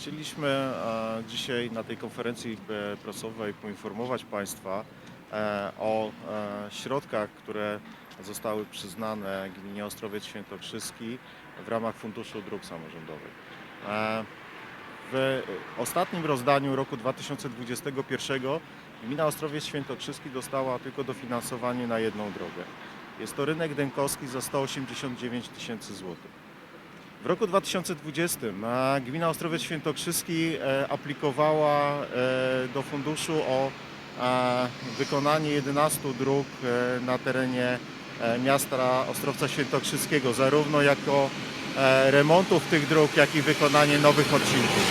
Chcieliśmy e, dzisiaj na tej konferencji e, prasowej poinformować Państwa e, o środkach, które zostały przyznane gminie Ostrowiec Świętokrzyski w ramach Funduszu Dróg Samorządowych. W ostatnim rozdaniu roku 2021 gmina Ostrowiec Świętokrzyski dostała tylko dofinansowanie na jedną drogę. Jest to rynek Dękowski za 189 tysięcy złotych. W roku 2020 a, gmina Ostrowiec Świętokrzyski e, aplikowała e, do funduszu o e, wykonanie 11 dróg na terenie miasta Ostrowca Świętokrzyskiego, zarówno jako remontów tych dróg, jak i wykonanie nowych odcinków.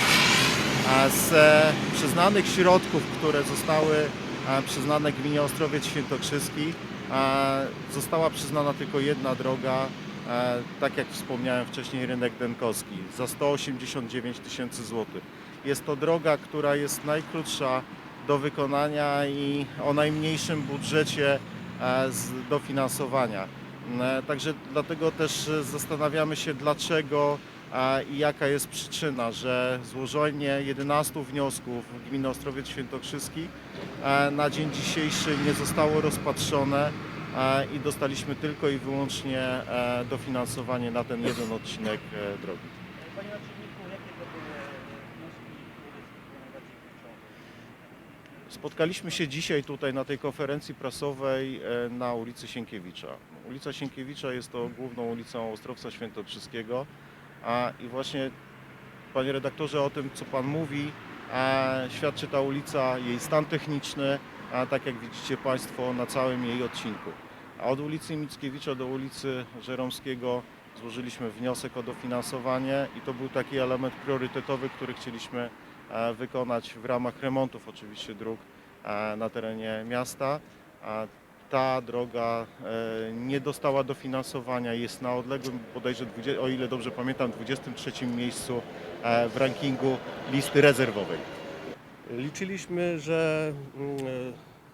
Z przyznanych środków, które zostały przyznane gminie Ostrowiec Świętokrzyski, została przyznana tylko jedna droga, tak jak wspomniałem wcześniej, rynek Denkowski, za 189 tysięcy złotych. Jest to droga, która jest najkrótsza do wykonania i o najmniejszym budżecie e, dofinansowania. E, Także dlatego też zastanawiamy się, dlaczego i jaka jest przyczyna, że złożenie 11 wniosków gminy Ostrowiec Świętokrzyski e, na dzień dzisiejszy nie zostało rozpatrzone i dostaliśmy tylko i wyłącznie e, dofinansowanie na ten jeden odcinek e, drogi. Panie naczelniku, jakie to były wnioski najbardziej? Spotkaliśmy się dzisiaj tutaj na tej konferencji prasowej e, na ulicy Sienkiewicza. Ulica Sienkiewicza jest to główną ulicą Ostrowca Świętokrzyskiego a i właśnie panie redaktorze o tym co pan mówi e, świadczy ta ulica, jej stan techniczny, a tak jak widzicie państwo na całym jej odcinku. A od ulicy Mickiewicza do ulicy Żeromskiego złożyliśmy wniosek o dofinansowanie i to był taki element priorytetowy, który chcieliśmy e, wykonać w ramach remontów oczywiście dróg e, na terenie miasta. Ta droga e, nie dostała dofinansowania, jest na odległym bodajże, 20, o ile dobrze pamiętam, 23 miejscu w rankingu listy rezerwowej. Liczyliśmy, że mm,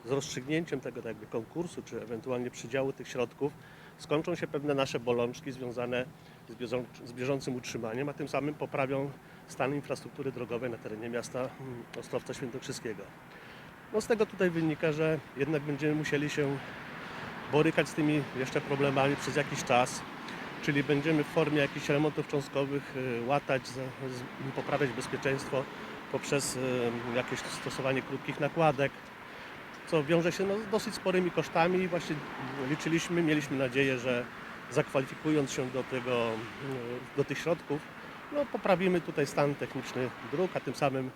z rozstrzygnięciem tego tak jakby konkursu, czy ewentualnie przydziału tych środków, skończą się pewne nasze bolączki związane z, bieżą, z bieżącym utrzymaniem, a tym samym poprawią stan infrastruktury drogowej na terenie miasta mm, Ostrowca Świętokrzyskiego. No z tego tutaj wynika, że jednak będziemy musieli się borykać z tymi jeszcze problemami przez jakiś czas, czyli będziemy w formie jakichś remontów cząstkowych y, łatać, poprawiać bezpieczeństwo poprzez y, jakieś stosowanie krótkich nakładek, co wiąże się no, z dosyć sporymi kosztami i właśnie liczyliśmy, mieliśmy nadzieję, że zakwalifikując się do, tego, y, do tych środków, no, poprawimy tutaj stan techniczny dróg, a tym samym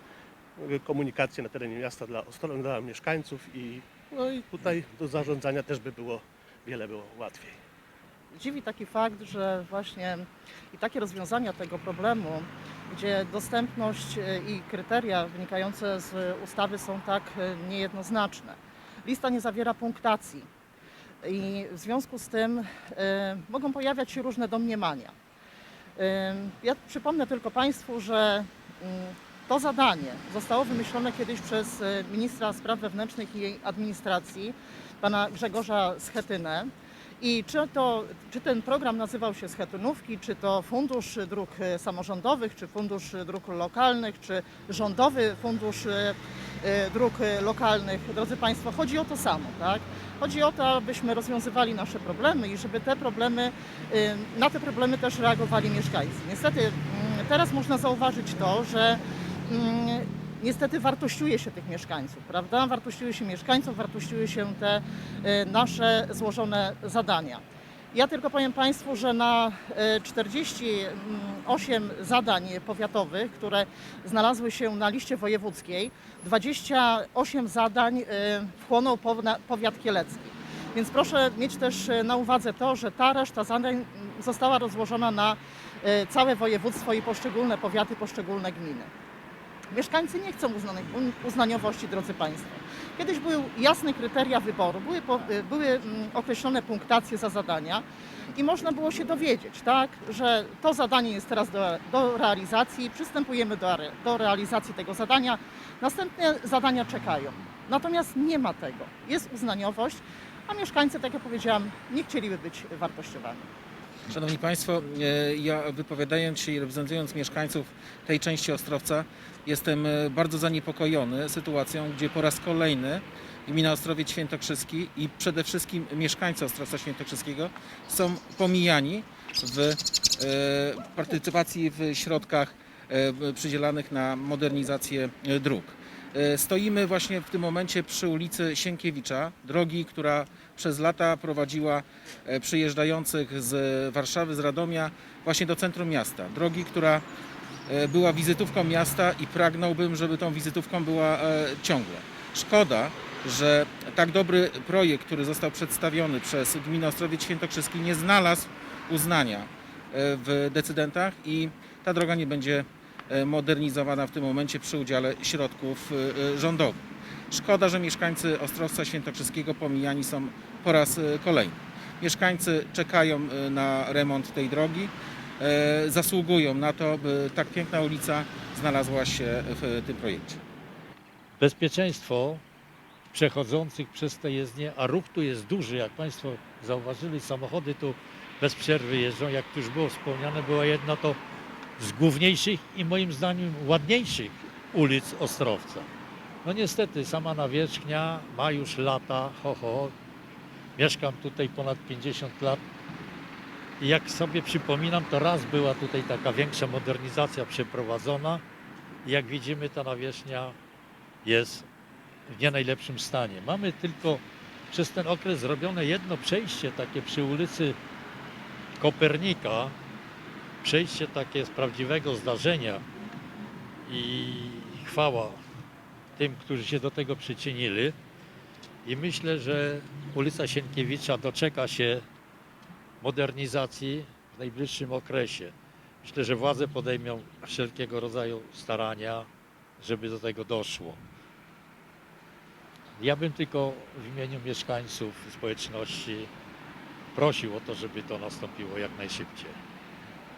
y, komunikację na terenie miasta dla, dla mieszkańców i, no, i tutaj do zarządzania też by było wiele było łatwiej. Dziwi taki fakt, że właśnie i takie rozwiązania tego problemu, gdzie dostępność e, i kryteria wynikające z ustawy są tak e, niejednoznaczne. Lista nie zawiera punktacji i w związku z tym e, mogą pojawiać się różne domniemania. Ja przypomnę tylko Państwu, że mm, to zadanie zostało wymyślone kiedyś przez ministra spraw wewnętrznych i administracji, pana Grzegorza Schetynę. I czy, to, czy ten program nazywał się Schetynówki, czy to Fundusz Dróg e, Samorządowych, czy Fundusz Dróg Lokalnych, czy Rządowy Fundusz e, e, Dróg Lokalnych, drodzy Państwo, chodzi o to samo, tak? Chodzi o to, abyśmy rozwiązywali nasze problemy i żeby te problemy, na te problemy też reagowali mieszkańcy. Niestety mm, teraz można zauważyć to, że mm, niestety wartościuje się tych mieszkańców, prawda? Wartościuje się mieszkańców, wartościuje się te e, nasze złożone zadania. Ja tylko powiem Państwu, że na e, 48 zadań powiatowych, które znalazły się na liście wojewódzkiej, 28 zadań e, wchłonął powiat kielecki. Więc proszę mieć też na uwadze to, że ta reszta zadań została rozłożona na całe województwo i poszczególne powiaty, poszczególne gminy. Mieszkańcy nie chcą uznaniowości, drodzy Państwo. Kiedyś były jasne kryteria wyboru, były, po, były mm, określone punktacje za zadania i można było się dowiedzieć, tak, że to zadanie jest teraz do, do realizacji, przystępujemy do, do realizacji tego zadania, następne zadania czekają. Natomiast nie ma tego. Jest uznaniowość, a mieszkańcy, tak jak powiedziałam, nie chcieliby być wartościowani. Szanowni Państwo, e, ja wypowiadając się i reprezentując mieszkańców tej części Ostrowca, jestem e, bardzo zaniepokojony sytuacją, gdzie po raz kolejny gmina Ostrowiec Świętokrzyski i przede wszystkim mieszkańcy Ostrowca Świętokrzyskiego są pomijani w e, partycypacji w środkach przydzielanych na modernizację dróg. E, Stoimy właśnie w tym momencie przy ulicy Sienkiewicza, drogi, która przez lata prowadziła e, przyjeżdżających z Warszawy, z Radomia właśnie do centrum miasta. Drogi, która e, była wizytówką miasta i pragnąłbym, żeby tą wizytówką była ciągle. Szkoda, że tak dobry projekt, który został przedstawiony przez gminę Ostrowiec Świętokrzyski nie znalazł uznania w decydentach i ta droga nie będzie modernizowana w tym momencie przy udziale środków e, e, rządowych. Szkoda, że mieszkańcy Ostrowca Świętokrzyskiego pomijani są po raz e, kolejny. Mieszkańcy czekają e, na remont tej drogi, e, zasługują na to, by tak piękna ulica znalazła się w tym projekcie. bezpieczeństwo przechodzących przez te jezdnie, a ruch tu jest duży, jak Państwo zauważyli, samochody tu bez przerwy jeżdżą, jak tu już było wspomniane, była jedna to z główniejszych i moim zdaniem ładniejszych ulic Ostrowca. No niestety, sama nawierzchnia ma już lata, ho, ho. Mieszkam tutaj ponad 50 lat i jak sobie przypominam, to raz była tutaj taka większa modernizacja przeprowadzona i jak widzimy, ta nawierzchnia jest w nie najlepszym stanie. Mamy tylko przez ten okres zrobione jedno przejście takie przy ulicy Kopernika, przejście takie z prawdziwego zdarzenia i chwała tym, którzy się do tego przyczynili. I myślę, że ulica Sienkiewicza doczeka się modernizacji w najbliższym okresie. Myślę, że władze podejmą wszelkiego rodzaju starania, żeby do tego doszło. Ja bym tylko w imieniu mieszkańców społeczności prosił o to, żeby to nastąpiło jak najszybciej.